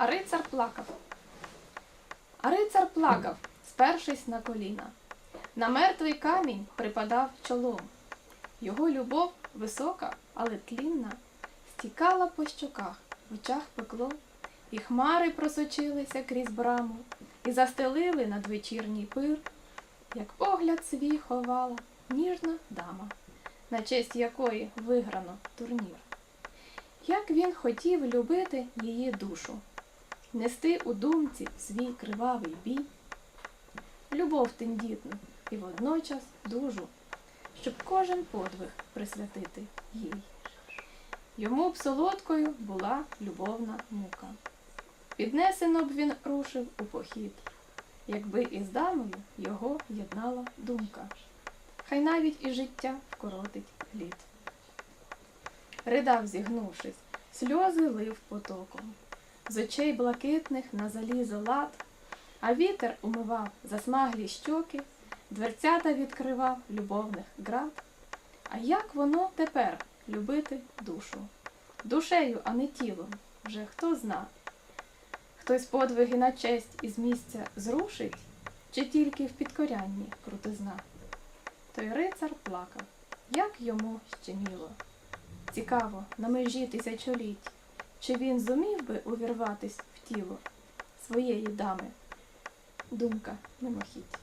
А рицар плакав. А рицар плакав, спершись на коліна. На мертвий камінь припадав чолом. Його любов висока, але тлінна, стікала по щоках, в очах пекло, і хмари просочилися крізь браму, і застелили надвечірній пир, як погляд свій ховала ніжна дама, на честь якої виграно турнір. Як він хотів любити її душу, нести у думці свій кривавий бій, любов тендітну і водночас дужу, щоб кожен подвиг присвятити їй. Йому б солодкою була любовна мука. Піднесено б він рушив у похід, якби із дамою його єднала думка. Хай навіть і життя вкоротить лід. Ридав, зігнувшись, сльози лив потоком. З очей блакитних на залізо лад, а вітер умивав засмаглі щоки, дверцята відкривав любовних град. А як воно тепер любити душу? Душею, а не тілом, вже хто зна. Хтось подвиги на честь із місця зрушить, чи тільки в підкорянні крутизна? Той рицар плакав, як йому щеміло. Цікаво, на межі тисячоліть, чи він зумів би увірватись в тіло своєї дами? Думка мимохідь.